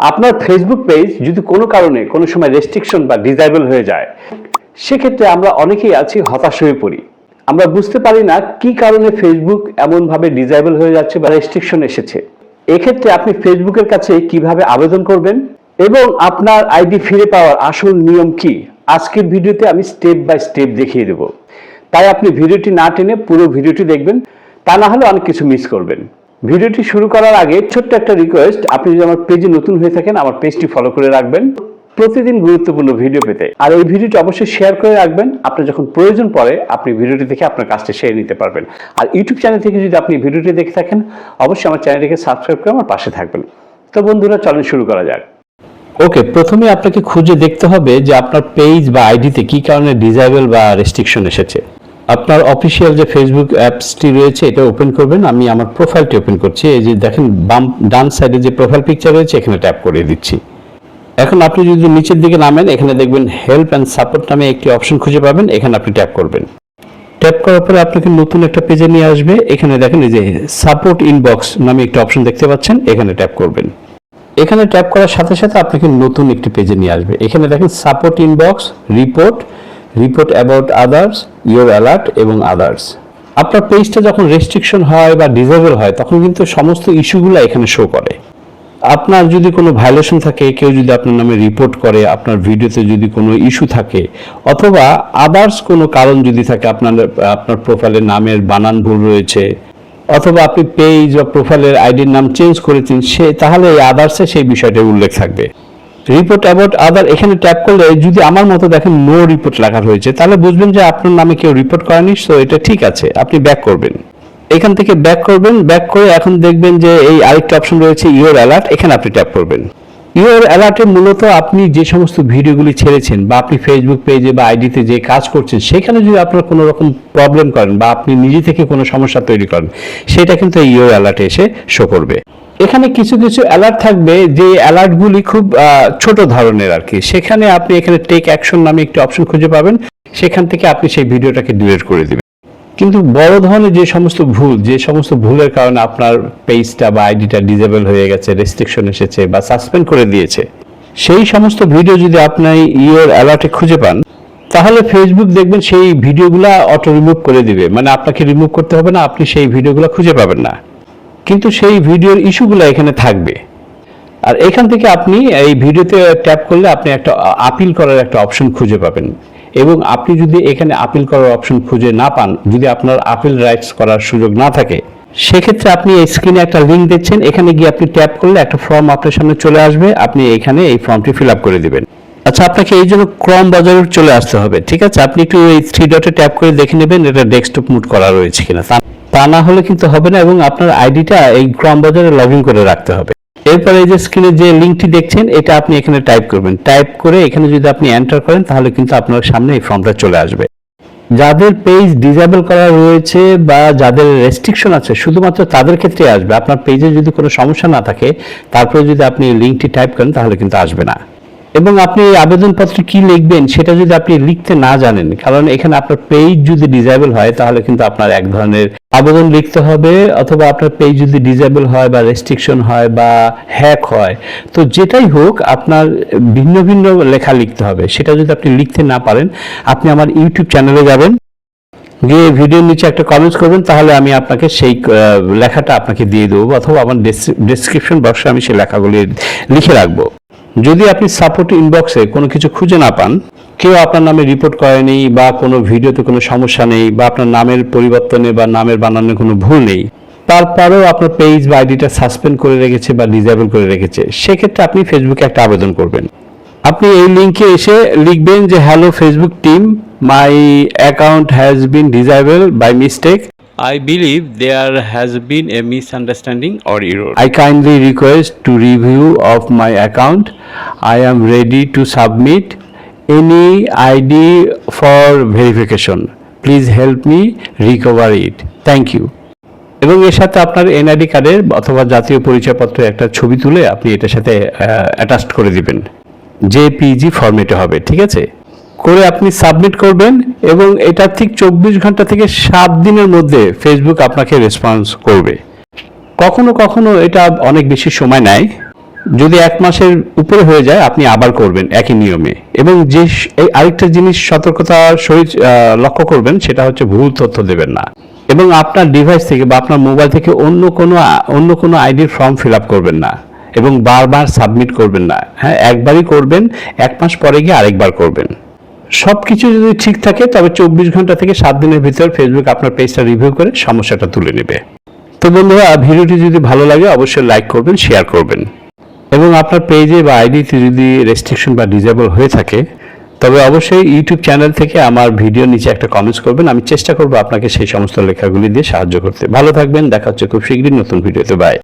আপনার Facebook page যদি কোনো কারণে কোনো সময় রেস্ট্রিকশন বা ডিজাইবল হয়ে যায়, সেক্ষেত্রে আমরা অনেকেই আছি হতাশ হয়ে পড়ি। আমরা বুঝতে পারি না কি কারণে ফেসবুক এমনভাবে ডিজাইবল হয়ে যাচ্ছে বা রেস্ট্রিকশন এসেছে। এক্ষেত্রে আপনি ফেসবুকের কাছে কীভাবে আবেদন করবেন এবং আপনার আইডি ফিরে পাওয়ার আসল নিয়ম কি? আজকের ভিডিওতে আমি স্টেপ বাই স্টেপ দেখিয়ে দেব। তাই আপনি ভিডিওটি না টেনে পুরো ভিডিওটি দেখবেন, তা না হলে অনেক কিছু মিস করবেন। ভিডিওটি শুরু করার আগে ছোট্ট একটা রিকোয়েস্ট আপনি যদি আমার পেজে নতুন হয়ে থাকেন, আমার পেজটি ফলো করে রাখবেন। প্রতিদিন গুরুত্বপূর্ণ ভিডিও পেতে। আর এই ভিডিওটি অবশ্যই শেয়ার করে রাখবেন। আপনার যখন প্রয়োজন পড়ে, আপনি ভিডিওটি দেখে আপনার কাজটা সেরে নিতে পারবেন। আর ইউটিউব চ্যানেল থেকে যদি আপনি ভিডিওটি দেখে থাকেন, অবশ্যই আমার চ্যানেলটিকে সাবস্ক্রাইব করে আমার পাশে থাকবেন। তো বন্ধুরা, চলেন শুরু করা যাক। ওকে প্রথমে আপনাকে খুঁজে দেখতে হবে যে আপনার পেজ বা আইডিতে কি কারণে ডিজাইবল বা রেস্ট্রিকশন এসেছে। আপনার অফিসিয়াল যে ফেসবুক অ্যাপসটি রয়েছে, এটা ওপেন করবেন। আমি আমার প্রোফাইলটি ওপেন করছি। এই যে দেখেন, বাম, ডান সাইডে যে প্রোফাইল পিকচার রয়েছে, এখানে ট্যাপ করে দিচ্ছি। এখন আপনি যদি নিচের দিকে নামেন, এখানে দেখবেন হেল্প অ্যান্ড সাপোর্ট নামে একটি অপশন খুঁজে পাবেন। এখানে আপনি ট্যাপ করবেন। ট্যাপ করার পরে আপনাকে নতুন একটা পেজে নিয়ে আসবে। এখানে দেখেন, এই যে সাপোর্ট ইনবক্স নামে একটি অপশন দেখতে পাচ্ছেন, এখানে ট্যাপ করবেন। এখানে ট্যাপ করার সাথে সাথে আপনাকে নতুন একটি পেজে নিয়ে আসবে। এখানে দেখেন support inbox report report about others your alert এবং আদার্স আপনার পেজটা যখন রেস্ট্রিকশন হয় বা ডিজেবল হয়, তখন কিন্তু সমস্ত ইস্যুগুলো এখানে শো করে। আপনার যদি কোনো ভায়োলেশন থাকে, কেউ যদি আপনার নামে রিপোর্ট করে, আপনার ভিডিওতে যদি কোনো ইস্যু থাকে, অথবা আদার্স কোনো কারণ যদি থাকে, আপনার আপনার প্রোফাইলের নামের বানান ভুল রয়েছে, অথবা আপনি পেজ বা প্রোফাইলের আইডির নাম চেঞ্জ করেছেন, সে, তাহলে এই আদার্সে সেই বিষয়টার উল্লেখ থাকবে। রিপোর্ট অ্যাবাউট আদার এখানে ট্যাপ করলে যদি আমার মতো দেখেন নো রিপোর্ট লেখা রয়েছে, তাহলে বুঝবেন যে আপনার নামে কেউ রিপোর্ট করেনি সো এটা ঠিক আছে, আপনি ব্যাক করবেন। এখান থেকে ব্যাক করবেন ব্যাক করে এখন দেখবেন যে এই আরেকটা অপশন রয়েছে ইওর অ্যালার্ট এখানে আপনি ট্যাপ করবেন। ইওর অ্যালার্টে মূলত আপনি যে সমস্ত ভিডিওগুলি ছেড়েছেন, বা আপনি ফেসবুক পেজে বা আইডিতে যে কাজ করছেন, সেখানে যদি আপনার কোনো রকম প্রবলেম করেন, বা আপনি নিজে থেকে কোনো সমস্যা তৈরি করেন, সেটা কিন্তু এই ইওর অ্যালার্টে এসে শো করবে। এখানে কিছু কিছু অ্যালার্ট থাকবে যে অ্যালার্টগুলি খুব ছোট ধরনের আর কি। সেখানে আপনি এখানে টেক অ্যাকশন নামে একটি অপশন খুঁজে পাবেন। সেখান থেকে আপনি সেই ভিডিওটাকে ডিলিট করে দিবেন। কিন্তু বড় ধরনের যে সমস্ত ভুল, যে সমস্ত ভুলের কারণে আপনার পেজটা বা আইডিটা ডিজেবল হয়ে গেছে রেস্ট্রিকশন এসেছে বা সাসপেন্ড করে দিয়েছে, সেই সমস্ত ভিডিও যদি আপনি ইওর অ্যালার্টে খুঁজে পান, তাহলে ফেসবুক দেখবেন সেই ভিডিওগুলো অটো রিমুভ করে দিবে। মানে আপনাকে রিমুভ করতে হবে না, আপনি সেই ভিডিওগুলো খুঁজে পাবেন না। কিন্তু সেই ভিডিওর ইস্যুগুলো এখানে থাকবে। আর এখান থেকে আপনি এই ভিডিওতে ট্যাপ করলে আপনি একটা আপিল করার একটা অপশন খুঁজে পাবেন। এবং আপনি যদি এখানে আপিল করার অপশন খুঁজে না পান, যদি আপনার আপিল রাইটস করার সুযোগ না থাকে, সেক্ষেত্রে আপনি এই স্ক্রিনে একটা লিঙ্ক দিচ্ছেন এখানে গিয়ে আপনি ট্যাপ করলে একটা ফর্ম আপনার সামনে চলে আসবে। আপনি এখানে এই ফর্মটি ফিল আপ করে দিবেন। আচ্ছা আপনাকে এই জন্য ক্রম বাজারে চলে আসতে হবে, ঠিক আছে? আপনি একটু এই থ্রি ডটে ট্যাপ করে দেখে নেবেন, এটা ডেস্কটপ মুড করা রয়েছে কিনা। তা- না হলে কিন্তু হবে না এবং আপনার আইডিটা এই ক্রম বাজারে লগ করে রাখতে হবে। এরপরে এই যে স্ক্রিনে যে লিঙ্কটি দেখছেন, এটা আপনি এখানে টাইপ করবেন। টাইপ করে এখানে যদি আপনি এন্টার করেন, তাহলে কিন্তু আপনার সামনে এই ফর্মটা চলে আসবে। যাদের পেজ ডিজেবল করা রয়েছে বা যাদের রেস্ট্রিকশন আছে, শুধুমাত্র তাদের ক্ষেত্রে আসবে। আপনার পেজে যদি কোনো সমস্যা না থাকে, তারপরে যদি আপনি লিঙ্কটি টাইপ করেন, তাহলে কিন্তু আসবে না। এবং আপনি আবেদনপত্রে কি লিখবেন সেটা যদি আপনি লিখতে না জানেন, কারণ এখানে আপনার পেজ যদি ডিজেবল হয়, তাহলে কিন্তু আপনার এক ধরনের আবেদন লিখতে হবে অথবা আপনার পেজ যদি ডিজেবল হয় বা রেস্ট্রিকশন হয় বা হ্যাক হয়, তো যেটাই হোক আপনার ভিন্ন ভিন্ন লেখা লিখতে হবে। সেটা যদি আপনি লিখতে না পারেন, আপনি আমার ইউটিউব চ্যানেলে যাবেন, গিয়ে ভিডিওর নিচে একটা কমেন্টস করবেন, তাহলে আমি আপনাকে সেই লেখাটা আপনাকে দিয়ে দেবো অথবা আমার ডেসক্রিপশন বক্সে আমি সেই লেখাগুলি লিখে রাখব। যদি আপনি সাপোর্ট ইনবক্সে কোনো কিছু খুঁজে না পান, কেউ আপনার নামে রিপোর্ট করেনি বা কোনো ভিডিওতে কোনো সমস্যা নেই বা আপনার নামের পরিবর্তনে বা নামের বানানে কোনো ভুল নেই, তারপরেও আপনার পেজ বা আইডিটা সাসপেন্ড করে রেখেছে বা ডিসেবল করে রেখেছে, সেক্ষেত্রে আপনি ফেসবুকে একটা আবেদন করবেন। আপনি এই লিঙ্কে এসে লিখবেন যে hello Facebook team my account has been disable by mistake I believe there has been a misunderstanding or error. I kindly request to review of my account. I am ready to submit any ID for verification. Please help me recover it. Thank you. এবং এর সাথে আপনার NID কার্ডের অথবা জাতীয় পরিচয়পত্রের একটা ছবি তুলে আপনি এটার সাথে অ্যাটাচ করে দিবেন জেপিজি ফরম্যাটে হবে ঠিক আছে করে আপনি সাবমিট করবেন এবং এটা ঠিক চব্বিশ ঘণ্টা থেকে সাত দিনের মধ্যে ফেসবুক আপনাকে রেসপন্স করবে। কখনো কখনো এটা অনেক বেশি সময় নেয়। যদি এক মাসের উপরে হয়ে যায়, আপনি আবার করবেন একই নিয়মে। এবং যে এই আরেকটা জিনিস সতর্কতার সহিত লক্ষ্য করবেন, সেটা হচ্ছে ভুল তথ্য দেবেন না। এবং আপনার ডিভাইস থেকে বা আপনার মোবাইল থেকে অন্য কোনো অন্য কোনো আইডির ফর্ম ফিল আপ করবেন না। এবং বারবার সাবমিট করবেন না। হ্যাঁ একবারই করবেন, এক মাস পরে গিয়ে আরেকবার করবেন। সব কিছু যদি ঠিক থাকে, তবে চব্বিশ ঘণ্টা থেকে সাত দিনের ভিতর ফেসবুক আপনার পেজটা রিভিউ করে সমস্যাটা তুলে নেবে। তো বন্ধুরা, ভিডিওটি যদি ভালো লাগে, অবশ্যই লাইক করবেন শেয়ার করবেন। এবং আপনার পেজে বা আইডিতে যদি রেস্ট্রিকশন বা ডিজেবল হয়ে থাকে, তবে অবশ্যই ইউটিউব চ্যানেল থেকে আমার ভিডিও নিচে একটা কমেন্টস করবেন। আমি চেষ্টা করব আপনাকে সেই সমস্ত লেখাগুলি দিয়ে সাহায্য করতে। ভালো থাকবেন, দেখা হচ্ছে খুব শীঘ্রই নতুন ভিডিওতে বাই